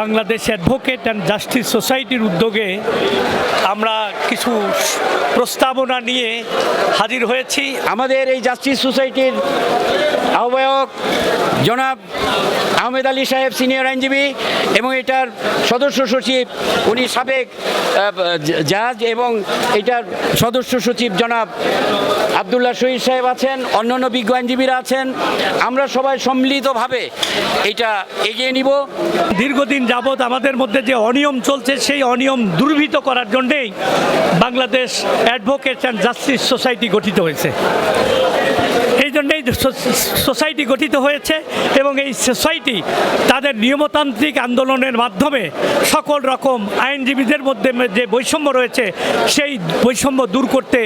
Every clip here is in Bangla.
বাংলাদেশ অ্যাডভোকেট অ্যান্ড জাস্টিস সোসাইটির উদ্যোগে আমরা কিছু প্রস্তাবনা নিয়ে হাজির হয়েছি। আমাদের এই জাস্টিস সোসাইটির আহ্বায়ক জনাব আহমেদ আলী সাহেব সিনিয়র আইনজীবী এবং এটার সদস্য সচিব, উনি সাবেক জাজ এবং এটার সদস্য সচিব জনাব আবদুল্লাহ শহীদ সাহেব আছেন, অন্যান্য বিজ্ঞ আইনজীবীরা আছেন। আমরা সবাই সম্মিলিতভাবে এটা এগিয়ে নিব। দীর্ঘদিন যাবৎ আমাদের মধ্যে যে অনিয়ম চলছে, সেই অনিয়ম দুর্বৃত করার জন্যেই Bangladesh advocate and justice society গঠিত হয়েছে। জন্যেই সোসাইটি গঠিত হয়েছে এবং এই সোসাইটি তাদের নিয়মতান্ত্রিক আন্দোলনের মাধ্যমে সকল রকম আইনজীবীদের মধ্যে যে বৈষম্য রয়েছে সেই বৈষম্য দূর করতে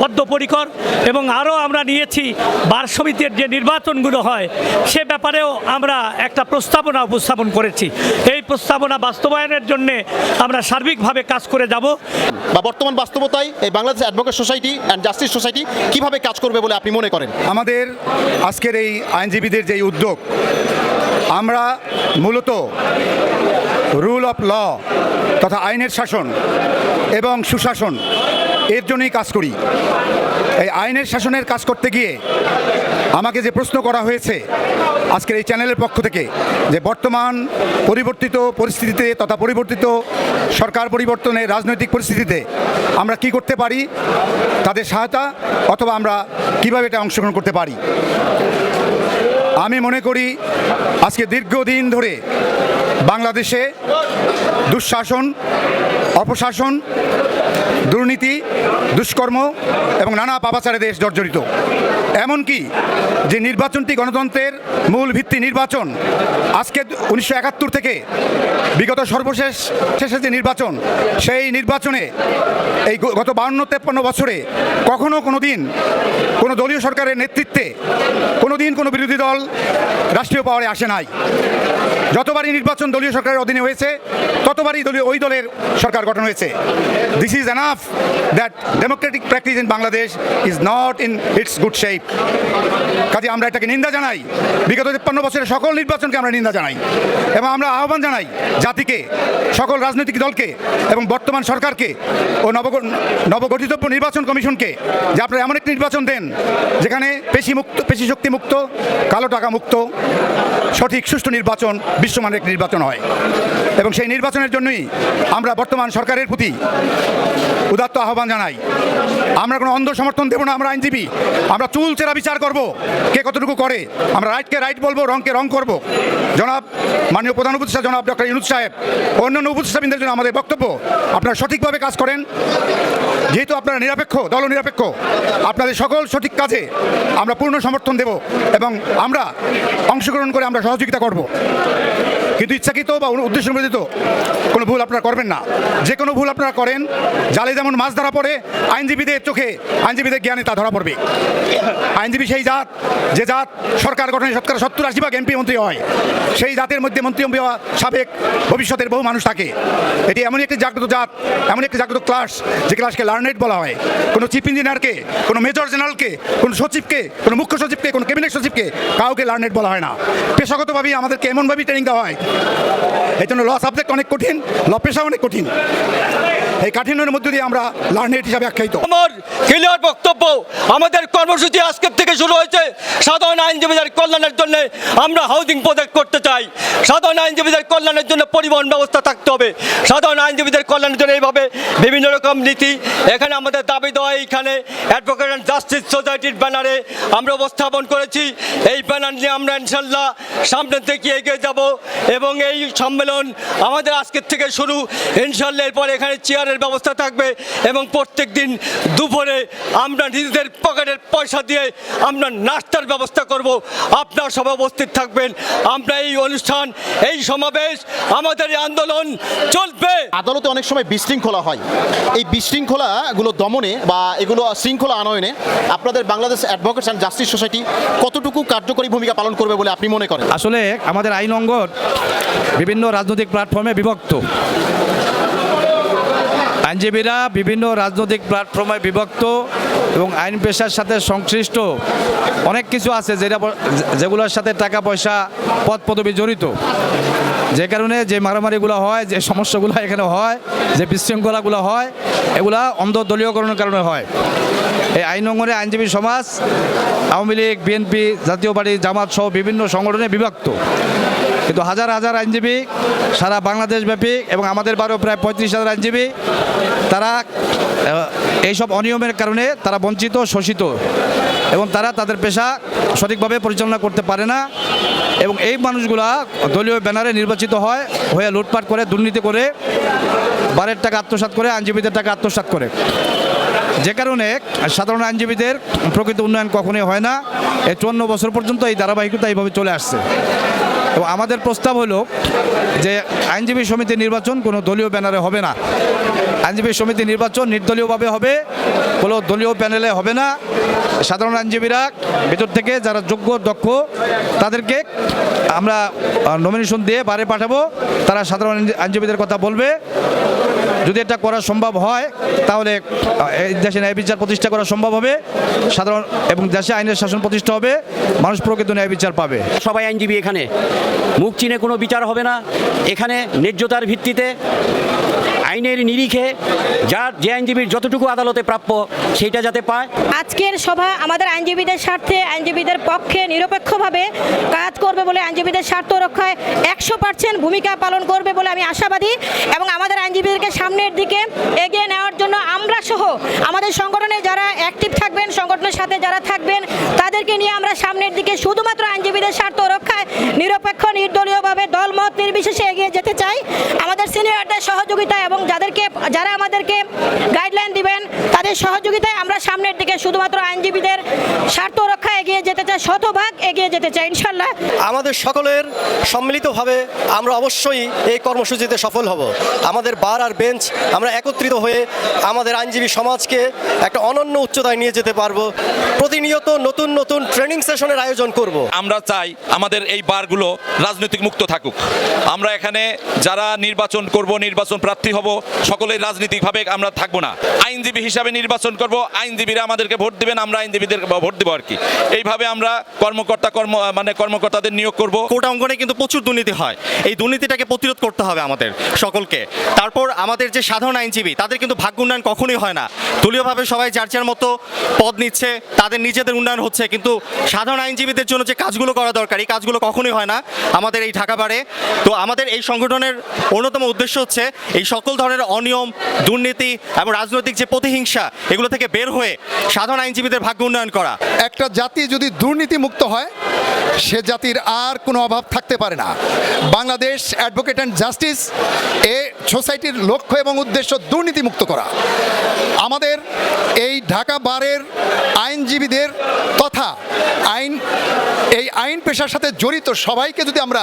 বদ্ধপরিকর এবং আরও আমরা নিয়েছি বার সমিতির যে নির্বাচনগুলো হয় সে ব্যাপারেও আমরা একটা প্রস্তাবনা উপস্থাপন করেছি। এই প্রস্তাবনা বাস্তবায়নের জন্যে আমরা সার্বিকভাবে কাজ করে যাব। বা বর্তমান বাস্তবতায় এই Bangladesh advocate society and justice society কীভাবে কাজ করবে বলে আপনি মনে করেন? আমাদের আজকের এই আইনজীবীদের যে উদ্যোগ, আমরা মূলত রুল অফ ল তথা আইনের শাসন এবং সুশাসন এর জন্যই কাজ করি। এই আইনের শাসনের কাজ করতে গিয়ে আমাকে যে প্রশ্ন করা হয়েছে আজকের এই চ্যানেলের পক্ষ থেকে যে বর্তমান পরিবর্তিত পরিস্থিতিতে তথা পরিবর্তিত সরকার পরিবর্তনের রাজনৈতিক পরিস্থিতিতে আমরা কি করতে পারি, তাদের সহায়তা অথবা আমরা কীভাবে এটা অংশগ্রহণ করতে পারি। আমি মনে করি আজকে দীর্ঘদিন ধরে বাংলাদেশে দুঃশাসন অপশাসন, দুর্নীতি, দুষ্কর্ম এবং নানা পাপাচারে দেশ জর্জরিত। এমনকি যে নির্বাচনটি গণতন্ত্রের মূল ভিত্তি নির্বাচন, আজকে উনিশশো একাত্তর থেকে বিগত সর্বশেষ, শেষে যে নির্বাচন, সেই নির্বাচনে এই গত বাউন্ন তেপ্পান্ন বছরে কখনো কোনো দিন কোনো দলীয় সরকারের নেতৃত্বে কোনো দিন কোনো বিরোধী দল রাষ্ট্রীয় পাওয়ারে আসে নাই। যতবারই নির্বাচন দলীয় সরকারের অধীনে হয়েছে, ততবারই দলীয়, ওই দলের সরকার গঠন হয়েছে। This is enough that democratic practice in Bangladesh is not in its good shape কাজে আমরা এটাকে নিন্দা জানাই। বিগত তিপ্পান্ন বছরের সকল নির্বাচনকে আমরা নিন্দা জানাই এবং আমরা আহ্বান জানাই জাতিকে, সকল রাজনৈতিক দলকে এবং বর্তমান সরকারকে ও নব নবগঠিতব্য নির্বাচন কমিশনকে যে আপনারা এমন একটি নির্বাচন দেন যেখানে পেশি মুক্ত, পেশি শক্তি মুক্ত, কালো টাকা মুক্ত, সঠিক সুষ্ঠু নির্বাচন, বিশ্বমানের একটি নির্বাচন হয়। এবং সেই নির্বাচনের জন্যই আমরা বর্তমান সরকারের প্রতি উদাত্ত আহ্বান জানাই। আমরা কোনো অন্ধ সমর্থন দেব না, আমরা আইনজীবী। আমরা চুল চেরা বিচার করব, কে কতটুকু করে। আমরা রাইটকে রাইট বলব রংকে রং করব। জনাব মাননীয় প্রধান উপদেষ্টা, জনাব ডক্টর ইউনুস সাহেব, অন্যান্য উপদেষ্টাবৃন্দের জন্য আমাদের বক্তব্য, আপনারা সঠিকভাবে কাজ করেন। যেহেতু আপনারা নিরপেক্ষ দল নিরপেক্ষ আপনাদের সকল সঠিক কাজে আমরা পূর্ণ সমর্থন দেব এবং আমরা অংশগ্রহণ করে আমরা সহযোগিতা করব। কিন্তু ইচ্ছাকৃত বা উদ্দেশ্য প্রণোদিত কোনো ভুল আপনারা করবেন না। যে কোনো ভুল আপনারা করেন, জালে যেমন মাছ ধরা পড়ে, আইনজীবীদের চোখে, আইনজীবীদের জ্ঞানে তা ধরা পড়বে। আইনজীবী সেই জাত, যে জাত সরকার গঠনে শতকরা সত্তর আশি ভাগ এমপি মন্ত্রী হয়, সেই জাতের মধ্যে মন্ত্রী হওয়া সাবেক ভবিষ্যতের বহু মানুষ থাকে। এটি এমন একটি জাগ্রত জাত এমন একটি জাগ্রত ক্লাস যে ক্লাসকে লার্নেট বলা হয়। কোনো চিফ ইঞ্জিনিয়ারকে কোনো মেজর জেনারেলকে কোনো সচিবকে, কোনো মুখ্য সচিবকে, কোনো ক্যাবিনেট সচিবকে কাউকে লার্নেট বলা হয় না। পেশাগতভাবেই আমাদেরকে এমনভাবেই ট্রেনিং দেওয়া হয় এই জন্য ল সাবজেক্ট অনেক কঠিন ল পেশা অনেক কঠিন। এই কাঠিন্যের মধ্য দিয়ে আমরা লার্নেট হিসাবে আখ্যায়িত। আমার ক্লিয়ার বক্তব্য, আমাদের কর্মসূচি আজকের থেকে শুরু হয়েছে। সাধারণ আইনজীবীদের কল্যাণের জন্য আমরা হাউজিং প্রজেক্ট করতে চাই। সাধারণ আইনজীবীদের কল্যাণের জন্য পরিবহন ব্যবস্থা থাকতে হবে। সাধারণ আইনজীবীদের কল্যাণের জন্য এইভাবে বিভিন্ন রকম নীতি। এখানে আমাদের দাবি দেওয়া, এইখানে অ্যাডভোকেট অ্যান্ড জাস্টিস সোসাইটির ব্যানারে আমরা উপস্থাপন করেছি। এই ব্যানার নিয়ে আমরা ইনশাল্লাহ সামনের থেকে এগিয়ে যাব এবং এই সম্মেলন আমাদের আজকের থেকে শুরু। ইনশাল্লাহ এরপর এখানে চেয়ারের ব্যবস্থা থাকবে এবং প্রত্যেক দিন দুপুরে আমরা নিজেদের পকেটের পয়সা দিয়ে আমরা নাস্তার ব্যবস্থা করব। আপনার সবাই উপস্থিত থাকবেন। আমরা এই অনুষ্ঠান এই সমাবেশ আমাদের এই আন্দোলন চলবে। আদালতে অনেক সময় বিশৃঙ্খলা হয়। এই বিশৃঙ্খলাগুলো দমনে বা এগুলো শৃঙ্খলা আনয়নে আপনাদের Bangladesh advocates and justice society কতটুকু কার্যকরী ভূমিকা পালন করবে বলে আপনি মনে করেন? আসলে আমাদের আইন অঙ্গন বিভিন্ন রাজনৈতিক প্ল্যাটফর্মে বিভক্ত। আইনজীবীরা বিভিন্ন রাজনৈতিক প্ল্যাটফর্মে বিভক্ত এবং আইন পেশার সাথে সংশ্লিষ্ট অনেক কিছু আছে যেটা যেগুলোর সাথে টাকা পয়সা পদ পদবি জড়িত। যে কারণে যে মারামারিগুলো হয়, যে সমস্যাগুলো এখানে হয়, যে বিশৃঙ্খলাগুলো হয়, এগুলা অন্ধ দলীয়করণের কারণে হয়। এই আইন অঙ্গনে আইনজীবী সমাজ, আওয়ামী লীগ, বিএনপি, জাতীয় পার্টি, জামাত সহ বিভিন্ন সংগঠনে বিভক্ত। কিন্তু হাজার হাজার আইনজীবী, সারা বাংলাদেশব্যাপী এবং আমাদের বারো প্রায় পঁয়ত্রিশ হাজার আইনজীবী, তারা এইসব অনিয়মের কারণে তারা বঞ্চিত, শোষিত এবং তারা তাদের পেশা সঠিকভাবে পরিচালনা করতে পারে না এবং এই মানুষগুলা দলীয় ব্যানারে নির্বাচিত হয়, হয়ে লুটপাট করে, দুর্নীতি করে, বারের টাকা আত্মসাৎ করে, আইনজীবীদের টাকা আত্মসাৎ করে। যে কারণে সাধারণ আইনজীবীদের প্রকৃত উন্নয়ন কখনোই হয় না। এই চুয়ান্ন বছর পর্যন্ত এই ধারাবাহিকতা এইভাবে চলে আসছে। এবং আমাদের প্রস্তাব হলো যে আইনজীবী সমিতি নির্বাচন কোনো দলীয় ব্যানারে হবে না। আইনজীবী সমিতি নির্বাচন নির্দলীয়ভাবে হবে, কোনো দলীয় প্যানেলে হবে না। সাধারণ আইনজীবীরা ভেতর থেকে যারা যোগ্য, দক্ষ, তাদেরকে আমরা নমিনেশন দিয়ে বারে পাঠাবো। তারা সাধারণ আইনজীবীদের কথা বলবে। যদি এটা করা সম্ভব হয়, তাহলে দেশে ন্যায় বিচার প্রতিষ্ঠা করা সম্ভব হবে। সাধারণ এবং দেশে আইনের শাসন প্রতিষ্ঠা হবে। মানুষ প্রকৃত ন্যায় বিচার পাবে। সবাই আইনজীবী এখানে। মুখ চিনে কোনো বিচার হবে না। এখানে ন্যায্যতার ভিত্তিতে আইনের নিরিখে যার যে আইনজীবীর যতটুকু আদালতে প্রাপ্য সেইটা যাতে পায়। আজকের সভা আমাদের আইনজীবীদের স্বার্থে, আইনজীবীদের পক্ষে নিরপেক্ষভাবে কাজ করবে বলে আইনজীবীদের স্বার্থ রক্ষায় একশো পার্সেন্ট ভূমিকা পালন করবে বলে আমি আশাবাদী এবং আমাদের আইনজীবীদেরকে সামনের দিকে এগিয়ে নেওয়ার জন্য আমরা সহ আমাদের সংগঠনে যারা অ্যাক্টিভ থাকবেন, সংগঠনের সাথে যারা থাকবেন, তাদেরকে নিয়ে আমরা সামনের দিকে শুধুমাত্র আইনজীবীদের স্বার্থ রক্ষায় নিরপেক্ষ, নির্দলীয়ভাবে দলমত নির্বিশেষে এগিয়ে যেতে চাই। আমাদের সিনিয়রদের সহযোগিতা এবং যাদেরকে যারা আমাদেরকে গাইডলাইন দিবেন তাদের সহযোগিতায় আমরা সামনের দিকে শুধুমাত্র আইনজীবীদের স্বার্থ রক্ষা এগিয়ে যেতে চাই শতভাগ এগিয়ে যেতে চাই ইনশাল্লাহ আমাদের সকলের সম্মিলিতভাবে আমরা অবশ্যই এই কর্মসূচিতে সফল হব। আমাদের বার আর বেঞ্চ আমরা একত্রিত হয়ে আমাদের আইনজীবী সমাজকে একটা অনন্য উচ্চতায় নিয়ে যেতে পারব। প্রতিনিয়ত নতুন নতুন ট্রেনিং সেশনের আয়োজন করব। আমরা চাই আমাদের এই বারগুলো রাজনৈতিক মুক্ত থাকুক। আমরা এখানে যারা নির্বাচন করব, নির্বাচন প্রার্থী হব, সকলেই রাজনৈতিকভাবে আমরা থাকব না। আইনজীবী হিসাবে নির্বাচন করব, আইনজীবীরা আমাদেরকে ভোট দিবেন, আমরা আইনজীবীদের ভোট দেবো আর কি। এইভাবে আমরা কর্মকর্তা, কর্ম মানে কর্মকর্তাদের নিয়োগ করব। কোর্ট অঙ্গনে কিন্তু প্রচুর দুর্নীতি হয়। এই দুর্নীতিটাকে প্রতিরোধ করতে হবে আমাদের সকলকে। তারপর আমাদের যে সাধারণ আইনজীবী, তাদের কিন্তু ভাগ্য উন্নয়ন কখনোই হয় না। দলীয়ভাবে সবাই যার যার মতো পদ নিচ্ছে, তাদের নিজেদের উন্নয়ন হচ্ছে, কিন্তু সাধারণ আইনজীবীদের জন্য যে কাজগুলো করা দরকার, এই কাজগুলো কখনোই হয় না আমাদের এই ঢাকা বারে তো আমাদের এই সংগঠনের অন্যতম উদ্দেশ্য হচ্ছে এই সকল ধরনের অনিয়ম, দুর্নীতি এবং রাজনৈতিক যে প্রতিহিংসা, এগুলো থেকে বের হয়ে সাধারণ আইনজীবীদের ভাগ্য উন্নয়ন করা। একটা জাতি যদি দুর্নীতি মুক্ত হয়, সে জাতির আর কোনো অভাব থাকতে পারে না। বাংলাদেশ অ্যাডভোকেট অ্যান্ড জাস্টিস এ সোসাইটির লক্ষ্য এবং উদ্দেশ্য দুর্নীতি মুক্ত করা। আমাদের এই ঢাকা বারের আইনজীবীদের তথা আইন, এই আইন পেশার সাথে জড়িত সবাইকে যদি আমরা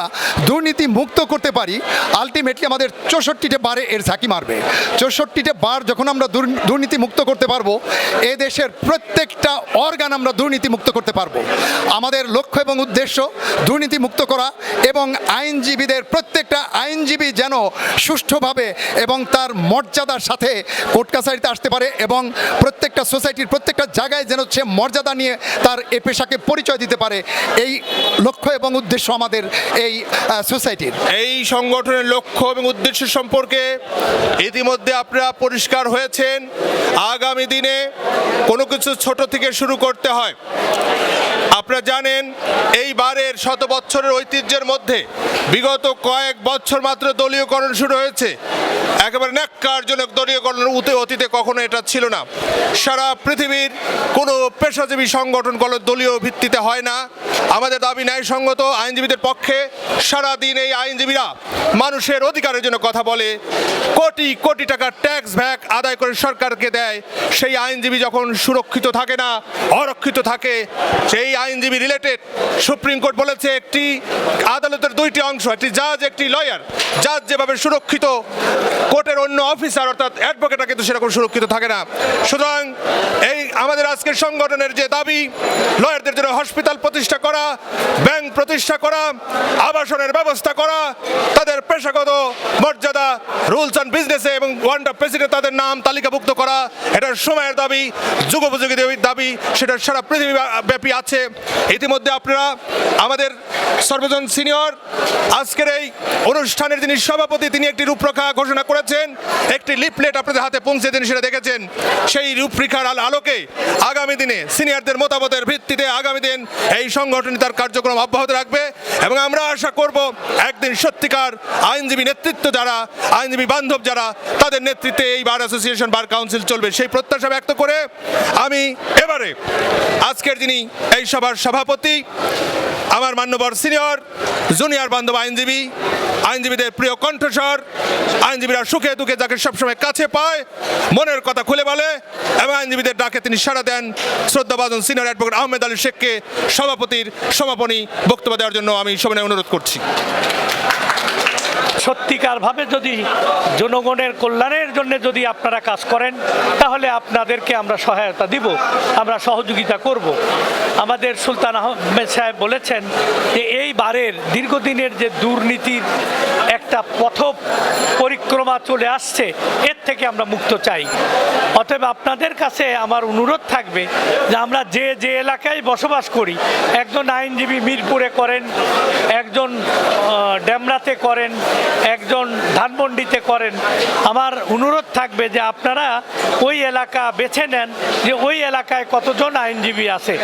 দুর্নীতি মুক্ত করতে পারি আলটিমেটলি আমাদের চৌষট্টিটে বারে এর ঝাঁকি মারবে। চৌষট্টিটে বার যখন আমরা দুর্- দুর্নীতি মুক্ত করতে পারব, এ দেশের প্রত্যেকটা অর্গান আমরা দুর্নীতি মুক্ত করতে পারব। আমাদের লক্ষ্য এবং উদ্দেশ্য দুর্নীতি মুক্ত করা এবং আইনজীবীদের প্রত্যেকটা আইনজীবী যেন সুষ্ঠুভাবে এবং তার মর্যাদার সাথে কোর্ট কাছারিতে আসতে পারে এবং প্রত্যেকটা সোসাইটির প্রত্যেকটা জায়গায় যেন সে মর্যাদা নিয়ে তার এ পেশাকে পরিচয় দিতে পারে। এই লক্ষ্য এবং উদ্দেশ্য আমাদের এই সোসাইটির। এই সংগঠনের লক্ষ্য এবং উদ্দেশ্য সম্পর্কে ইতিমধ্যে আপনারা পরিষ্কার হয়েছেন। আগামী দিনে কোনো কিছু ছোট থেকে শুরু করতে হয়। আপনারা জানেন, এই বারের শত বছরের ঐতিহ্যের মধ্যে বিগত কয়েক বছর মাত্র দলীয়করণ শুরু হয়েছে। একেবারে ন্যাক্কারজনক দলীয় দলীয়করণের উতে অতীতে কখনো এটা ছিল না। সারা পৃথিবীর কোনো পেশাজীবী সংগঠন কোনো দলীয় ভিত্তিতে হয় না। আমাদের দাবি ন্যায়সঙ্গত, আইনজীবীদের পক্ষে সারা দিন এই আইনজীবীরা মানুষের অধিকারের জন্য কথা বলে। কোটি কোটি টাকা ট্যাক্স ভ্যাক আদায় করে সরকারকে দেয়। সেই আইনজীবী যখন সুরক্ষিত থাকে না, অরক্ষিত থাকে, সেই আইনজীবী রিলেটেড সুপ্রিম কোর্ট বলেছে একটি আদালতের দুইটি অংশ, একটি জাজ একটি লয়ার জাজ যেভাবে সুরক্ষিত কোর্টের অন্য অফিসার অর্থাৎ অ্যাডভোকেটরা কিন্তু সেরকম সুরক্ষিত থাকে না। সুতরাং এই আমাদের আজকের সংগঠনের যে দাবি, লয়ারদের জন্য হসপিটাল প্রতিষ্ঠা করা, ব্যাংক প্রতিষ্ঠা করা, আবাসনের ব্যবস্থা করা, তাদের পেশাগত মর্যাদা, রুলস অ্যান্ড বিজনেসে এবং ওয়ান প্রেসিডেন্ট তাদের নাম তালিকাভুক্ত করা এটার সময়ের দাবি, যুগোপযোগী দাবি, সেটা সারা পৃথিবী ব্যাপী আছে। ইতিমধ্যে আপনারা আমাদের সর্বজন সিনিয়র, আজকের এই অনুষ্ঠানের যিনি সভাপতি, তিনি একটি রূপরেখা ঘোষণা করেছেন একটি লিফলেট আপনাদের হাতে পৌঁছে দিন সেটা দেখেছেন। সেই রূপরেখার আল- আলোকে আগামী দিনে সিনিয়রদের মতামতের ভিত্তিতে আগামী দিন এই সংগঠনটি তার কার্যক্রম অব্যাহত রাখবে এবং আমরা আশা করব একদিন সত্যিকার আইনজীবী নেতৃত্ব যারা, আইনজীবী বান্ধব যারা, তাদের নেতৃত্বে এই বার অ্যাসোসিয়েশন, বার কাউন্সিল চলবে। সেই প্রত্যাশা ব্যক্ত করে আমি এবারে আজকের যিনি এই সভার সভাপতি, আমার মান্যবর সিনিয়র, জুনিয়র বান্ধব আইনজীবী, আইনজীবীদের প্রিয় কণ্ঠস্বর, আইনজীবীরা সুখে দুঃখে যাকে সবসময় কাছে পায়, মনের কথা খুলে বলে, এবং আইনজীবীদের ডাকে তিনি সাড়া দেন। শ্রদ্ধাভাজন সিনিয়র অ্যাডভোকেট আহমেদ আলী শেখকে সভাপতির সমাপনী বক্তব্য দেওয়ার জন্য আমি সবাই অনুরোধ করছি। সত্যিকারভাবে যদি জনগণের কল্যাণের জন্য যদি আপনারা কাজ করেন, তাহলে আপনাদেরকে আমরা সহায়তা দিব, আমরা সহযোগিতা করব। আমাদের সুলতান আহমেদ সাহেব বলেছেন যে এই বারের দীর্ঘদিনের যে দুর্নীতির একটা পথ পরিক্রমা চলে আসছে, এর থেকে আমরা মুক্ত চাই। অতএব আপনাদের কাছে আমার অনুরোধ থাকবে যে আমরা যে যে এলাকায় বসবাস করি একজন আইনজীবী মিরপুরে করেন একজন আহ, ডেমরাতে করেন একজন ধানমন্ডিতে করেন আমার অনুরোধ থাকবে যে আপনারা ওই এলাকা বেছে নেন যে ওই এলাকায় কতজন আইনজীবী আছে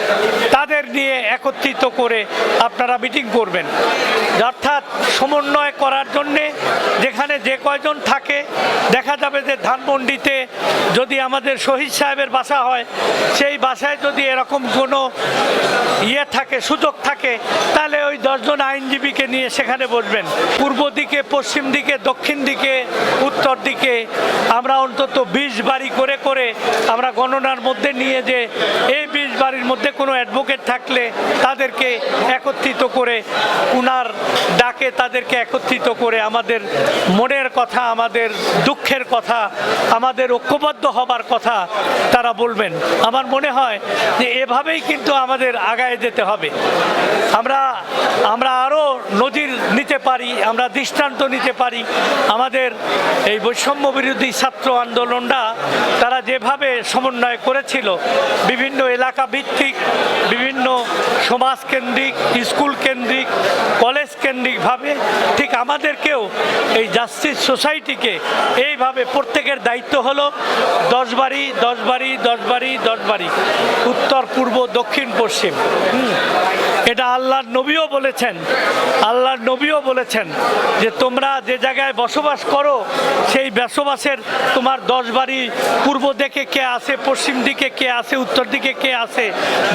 তাদের নিয়ে একত্রিত করে আপনারা মিটিং করবেন। অর্থাৎ সমন্বয় করার জন্যে যেখানে যে কয়জন থাকে দেখা যাবে যে ধানমন্ডিতে যদি আমাদের শহীদ সাহেবের বাসা হয়, সেই বাসায় যদি এরকম কোনো ইয়ে থাকে, সুযোগ থাকে, তাহলে ওই দশজন আইনজীবীকে নিয়ে সেখানে বসবেন। পূর্ব দিকে, পশ্চিম দিকে, দক্ষিণ দিকে, উত্তর দিকে। আমরা অন্তত বিশ বাড়ি করে করে আমরা গণনার মধ্যে নিয়ে যে এই বিশ বাড়ির মধ্যে কোনো অ্যাডভোকেট থাকলে তাদেরকে একত্রিত করে, উনার ডাকে তাদেরকে একত্রিত করে আমাদের মনের কথা, আমাদের দুঃখের কথা, আমাদের ঐক্যবদ্ধ হবার কথা তারা বলবেন। আমার মনে হয় যে এভাবেই কিন্তু আমাদের আগায় যেতে হবে। আমরা আমরা আরও নজির নিতে পারি, আমরা দৃষ্টান্ত নিতে পারি। আমাদের এই বৈষম্য বিরোধী ছাত্র আন্দোলনটা তারা যেভাবে সমন্বয় করেছিল, বিভিন্ন এলাকা ভিত্তিক, বিভিন্ন সমাজ কেন্দ্রিক, স্কুল কেন্দ্রিক, কলেজ কেন্দ্রিকভাবে ঠিক আমাদেরকেও এই জাস্টিস সোসাইটিকে এইভাবে প্রত্যেকের দায়িত্ব হলো দশ বাড়ি দশ বাড়ি দশ বাড়ি দশ বাড়ি, উত্তর, পূর্ব, দক্ষিণ, পশ্চিম। এটা আল্লাহর নবীও বলেছেন, আল্লাহর নবীও বলেছেন যে তোমরা যে জায়গায় বসবাস করো, সেই বসবাসের তোমার দশ বাড়ি পূর্ব দিকে কে আছে, পশ্চিম দিকে কে আছে, উত্তর দিকে কে আছে,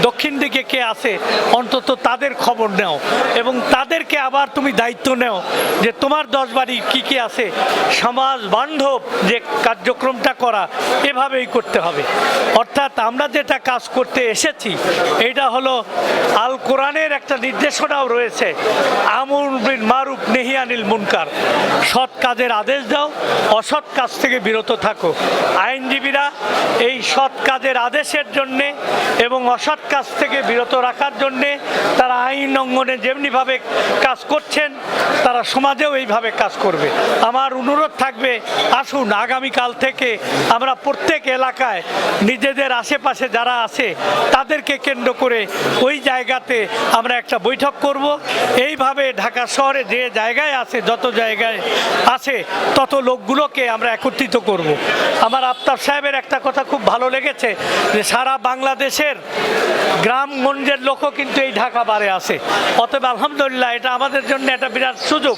দক্ষিণ দিকে কে আছে, অন্তত তাদের খবর নেও। এবং তাদেরকে আবার তুমি দায়িত্ব নেও যে তোমার দশ বাড়ি কী কি আছে। সমাজ বান্ধব যে কার্যক্রমটা করা, এভাবেই করতে হবে। অর্থাৎ আমরা যেটা কাজ করতে এসেছি এটা হলো আল কোরআনের একটা নির্দেশনাও রয়েছে আমুর বিন মারুফ নেহিয়ানিল মুনকার। সৎ কাজের আদেশ দাও, অসৎ কাজ থেকে বিরত থাকো। আইনজীবীরা এই সৎ কাজের আদেশের জন্যে এবং অসৎ কাজ থেকে বিরত রাখার জন্যে তারা আইন অঙ্গনে যেমনিভাবে কাজ করছেন, তারা সমাজেও এইভাবে কাজ করবে। আমার অনুরোধ থাকবে, আসুন, আগামীকাল থেকে আমরা প্রত্যেক এলাকায় নিজেদের আশেপাশে যারা আছে, তাদেরকে কেন্দ্র করে ওই জায়গাতে আমরা একটা বৈঠক করব। এইভাবে ঢাকা শহরে যে জায়গায় আছে, যত জায়গায় আছে, তত লোকগুলোকে আমরা একত্রিত করব। আমার আফতাব সাহেবের একটা কথা খুব ভালো লেগেছে, যে সারা বাংলাদেশের গ্রামগঞ্জের লোকও কিন্তু এই ঢাকা বারে আছে। অতএব আলহামদুলিল্লাহ, এটা আমাদের জন্য একটা বিরাট সুযোগ।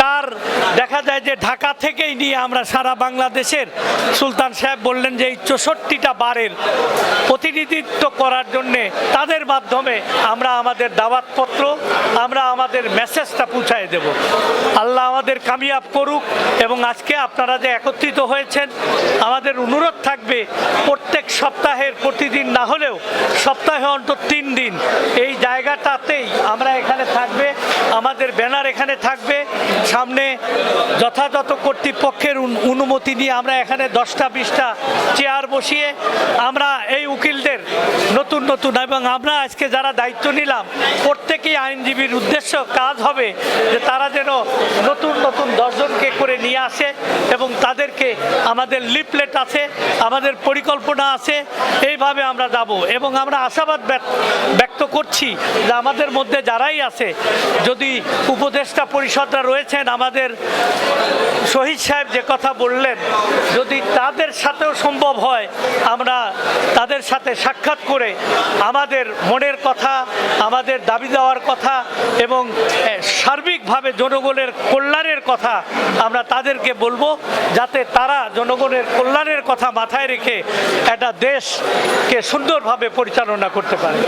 তার দেখা যায় যে ঢাকা থেকেই নিয়ে আমরা সারা বাংলাদেশের সুলতান সাহেব বললেন যে এই চৌষট্টিটা বারের প্রতিনিধিত্ব করার জন্যে তাদের মাধ্যমে আমরা আমাদের দাওয়াতপত্র, আমরা আমাদের মেসেজটা পৌঁছায় দেব। আল্লাহ আমাদের কামিয়াব করুক এবং আজকে আপনারা যে একত্রিত হয়েছেন, আমাদের অনুরোধ থাকবে প্রত্যেক সপ্তাহের প্রতিদিন না হলেও সপ্তাহে অন্তত তিন দিন এই জায়গাটাতেই আমরা এখানে থাকবে আমাদের ব্যানার এখানে থাকবে। সামনে যথাযথ কর্তৃপক্ষের অনুমতি নিয়ে আমরা এখানে দশটা, বিশটা চেয়ার বসিয়ে আমরা এই উকিলদের নতুন নতুন এবং আমরা আজকে যারা দায়িত্ব নিলাম, প্রত্যেকেই আইনজীবীর উদ্দেশ্য কাজ হবে যে তারা যেন নতুন নতুন দশজনকে করে নিয়ে আসে এবং তাদেরকে আমাদের লিফলেট আছে, আমাদের পরিকল্পনা আছে, এইভাবে আমরা যাব। এবং আমরা আশাবাদ ব্যক- ব্যক্ত করছি যে আমাদের মধ্যে যারাই আছে, যদি উপদেষ্টা পরিষদরা রয়েছেন, আমাদের শহীদ সাহেব যে কথা বললেন, যদি তাদের সাথেও সম্ভব হয়, আমরা তাদের সাথে সাক্ষাৎ করে আমাদের মনের কথা, আমাদের দাবি দেওয়ার কথা এবং সার্বিকভাবে জনগণের কল্যাণের কথা আমরা তাদেরকে বলব, যাতে তারা জনগণের কল্যাণের কথা মাথায় রেখে একটা দেশকে সুন্দরভাবে পরিচালনা করতে পারে।